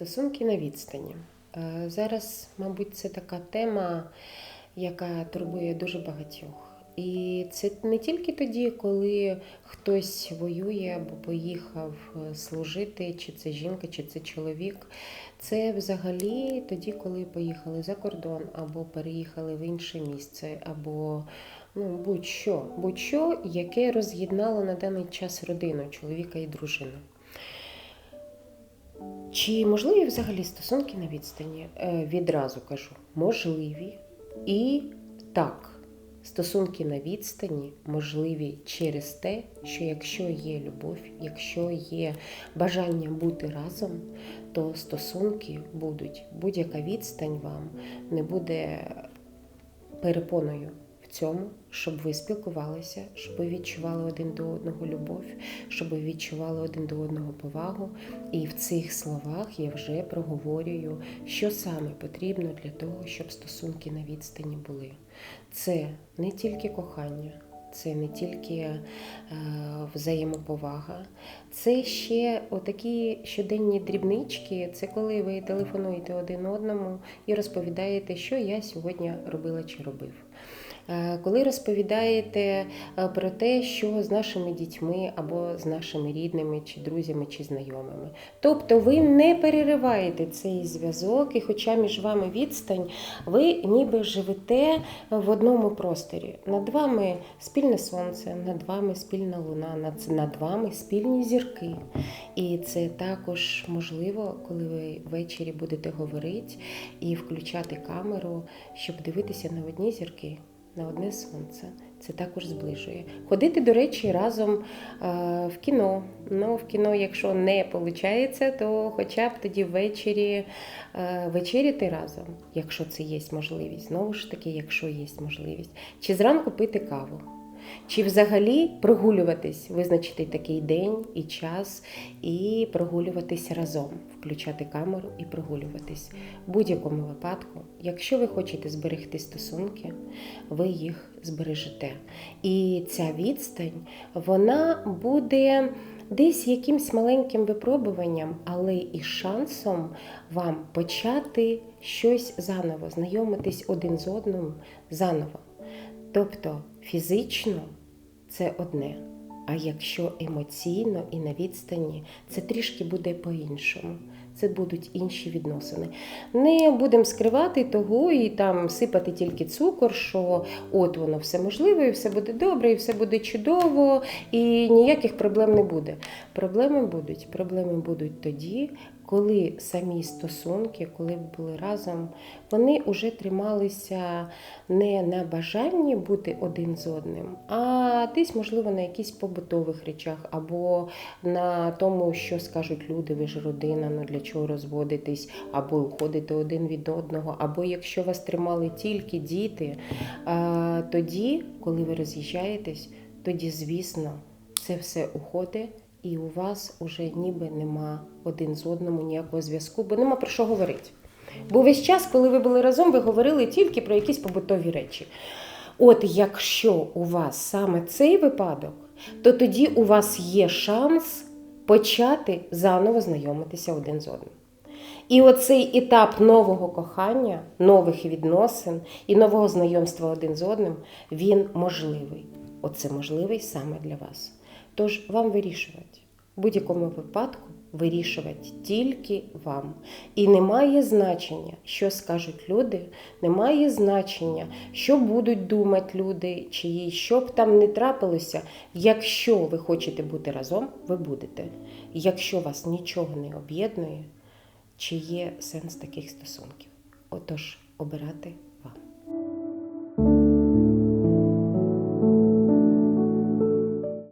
Стосунки на відстані. Е, Зараз, мабуть, це така тема, яка турбує дуже багатьох. І це не тільки тоді, коли хтось воює або поїхав е, служити, чи це жінка, чи це чоловік. Це взагалі тоді, коли поїхали за кордон, або переїхали в інше місце, або ну, будь-що, будь-що, яке роз'єднало на даний час родину, чоловіка і дружину. Чи можливі взагалі стосунки на відстані? Е, Відразу кажу, можливі. І так, стосунки на відстані можливі через те, що якщо є любов, якщо є бажання бути разом, то стосунки будуть. Будь-яка відстань вам не буде перепоною цьому, щоб ви спілкувалися, щоб ви відчували один до одного любов, щоб ви відчували один до одного повагу. І в цих словах я вже проговорюю, що саме потрібно для того, щоб стосунки на відстані були. Це не тільки кохання. Це не тільки е, взаємоповага, це ще отакі щоденні дрібнички. Це коли ви телефонуєте один одному і розповідаєте, що я сьогодні робила чи робив. Е, Коли розповідаєте е, про те, що з нашими дітьми або з нашими рідними, чи друзями, чи знайомими. Тобто ви не перериваєте цей зв'язок, і хоча між вами відстань, ви ніби живете в одному просторі. Над вами спільне сонце, над вами спільна луна, над, над вами спільні зірки. І це також можливо, коли ви ввечері будете говорити і включати камеру, щоб дивитися на одні зірки на одне сонце. Це також зближує. Ходити, до речі, разом е, в кіно. Ну, в кіно, якщо не виходить, то хоча б тоді ввечері е, вечеряти разом, якщо це є можливість. Знову ж таки, якщо є можливість. Чи зранку пити каву. Чи взагалі прогулюватись, визначити такий день і час, і прогулюватись разом, включати камеру і прогулюватись. В будь-якому випадку, якщо ви хочете зберегти стосунки, ви їх збережете. І ця відстань, вона буде десь якимсь маленьким випробуванням, але і шансом вам почати щось заново, знайомитись один з одним заново. Тобто фізично це одне. А якщо емоційно і на відстані, це трішки буде по-іншому. Це будуть інші відносини. Не будемо скривати того і там сипати тільки цукор, що от воно все можливе, і все буде добре, і все буде чудово, і ніяких проблем не буде. Проблеми будуть. Проблеми будуть тоді, коли самі стосунки, коли були разом, вони вже трималися не на бажанні бути один з одним, а десь, можливо, на якісь побутових речах, або на тому, що скажуть люди, ви ж родина, ну для розводитись, або уходити один від одного, або якщо вас тримали тільки діти, тоді, коли ви роз'їжджаєтесь, тоді, звісно, це все уходить. І у вас уже ніби нема один з одному ніякого зв'язку, бо нема про що говорити. Бо весь час, коли ви були разом, ви говорили тільки про якісь побутові речі. От якщо у вас саме цей випадок, то тоді у вас є шанс почати заново знайомитися один з одним. І оцей етап нового кохання, нових відносин і нового знайомства один з одним, він можливий. Оце можливий саме для вас. Тож вам вирішувати. В будь-якому випадку вирішувати тільки вам. І немає значення, що скажуть люди, немає значення, що будуть думати люди, чи що б там не трапилося. Якщо ви хочете бути разом, ви будете. Якщо вас нічого не об'єднує, чи є сенс таких стосунків? Отож, обирати